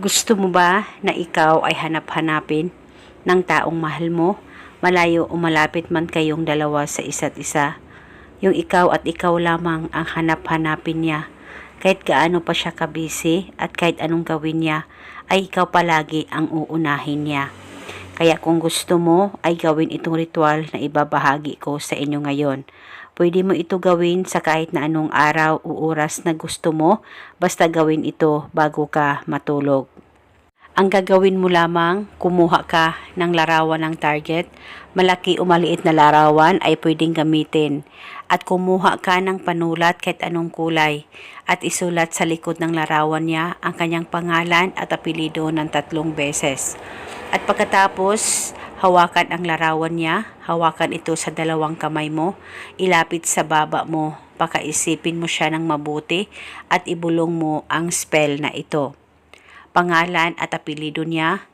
Gusto mo ba na ikaw ay hanap-hanapin ng taong mahal mo? Malayo o malapit man kayong dalawa sa isa't isa. Yung ikaw at ikaw lamang ang hanap-hanapin niya. Kahit gaano pa siya kabisi at kahit anong gawin niya, ay ikaw palagi ang uunahin niya. Kaya kung gusto mo, ay gawin itong ritual na ibabahagi ko sa inyo ngayon. Pwede mo ito gawin sa kahit na anong araw o oras na gusto mo, basta gawin ito bago ka matulog. Ang gagawin mo lamang, kumuha ka ng larawan ng target. Malaki o maliit na larawan ay pwedeng gamitin. At kumuha ka ng panulat kahit anong kulay. At isulat sa likod ng larawan niya ang kanyang pangalan at apelido ng tatlong beses. At pagkatapos, hawakan ang larawan niya, hawakan ito sa dalawang kamay mo, ilapit sa baba mo, pakaisipin mo siya ng mabuti at ibulong mo ang spell na ito pangalan at apelido niya.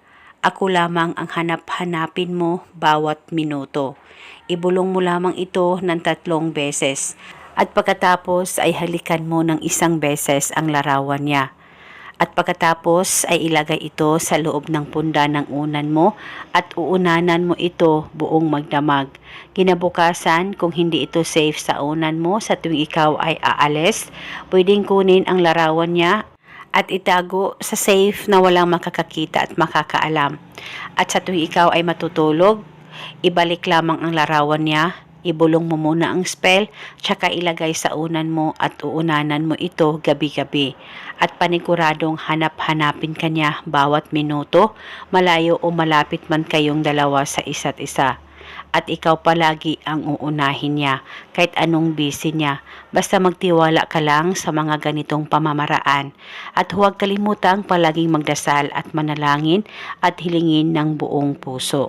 Ako lamang ang hanap-hanapin mo bawat minuto. Ibulong mo lamang ito ng tatlong beses. At pagkatapos ay halikan mo ng isang beses ang larawan niya. At pagkatapos ay ilagay ito sa loob ng punda ng unan mo at uunanan mo ito buong magdamag. Kinabukasan, kung hindi ito safe sa unan mo sa tuwing ikaw ay aalis, pwedeng kunin ang larawan niya at itago sa safe na walang makakakita at makakaalam. At sa tuwing ikaw ay matutulog, ibalik lamang ang larawan niya, ibulong mo muna ang spell, tsaka ilagay sa unan mo at uunanan mo ito gabi-gabi. At paniguradong hanap-hanapin ka niya bawat minuto, malayo o malapit man kayong dalawa sa isa't isa at ikaw palagi ang uunahin niya kahit anong busy niya. Basta magtiwala ka lang sa mga ganitong pamamaraan at huwag kalimutang palaging magdasal at manalangin at hilingin ng buong puso.